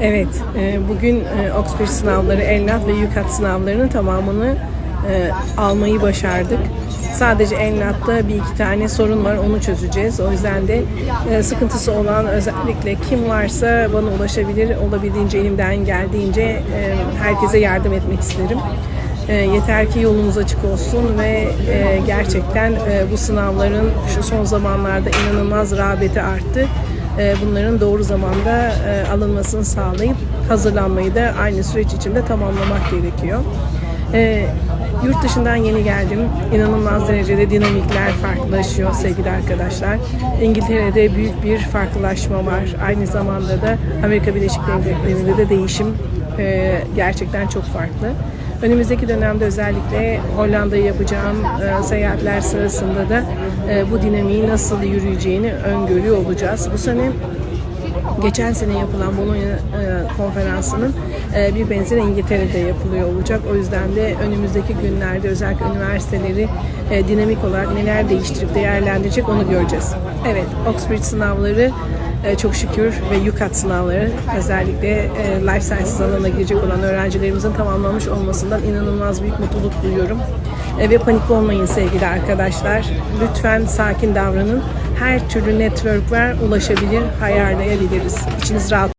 Evet, e, bugün e, Oxford sınavları, ELNAT ve YÜKAT sınavlarının tamamını e, almayı başardık. Sadece ELNAT'ta bir iki tane sorun var, onu çözeceğiz. O yüzden de sıkıntısı olan özellikle kim varsa bana ulaşabilir. Olabildiğince elimden geldiğince herkese yardım etmek isterim. Yeter ki yolumuz açık olsun ve gerçekten bu sınavların şu son zamanlarda inanılmaz rağbeti arttı. E, bunların doğru zamanda e, alınmasını sağlayıp hazırlanmayı da aynı süreç içinde tamamlamak gerekiyor. E, Yurt dışından yeni geldim. İnanılmaz derecede dinamikler farklılaşıyor sevgili arkadaşlar. İngiltere'de büyük bir farklılaşma var. Aynı zamanda da Amerika Birleşik Devletleri'nde de değişim gerçekten çok farklı. Önümüzdeki dönemde özellikle Hollanda'ya yapacağım e, seyahatler sırasında da e, bu dinamiği nasıl yürüyeceğini öngörüyor olacağız. Bu sene geçen sene yapılan Bologna e, konferansının e, bir benzeri İngiltere'de yapılıyor olacak. O yüzden de önümüzdeki günlerde özellikle üniversiteleri e, dinamik olarak neler değiştirip değerlendirecek onu göreceğiz. Evet, Oxford sınavları e, çok şükür ve YUKAT sınavları özellikle e, life sciences alanına girecek olan öğrencilerimizin tamamlamış olmasından inanılmaz büyük mutluluk duyuyorum. Ve panik olmayın sevgili arkadaşlar. Lütfen sakin davranın. Her türlü network var, ulaşabilir, ayarlayabiliriz. İçiniz rahat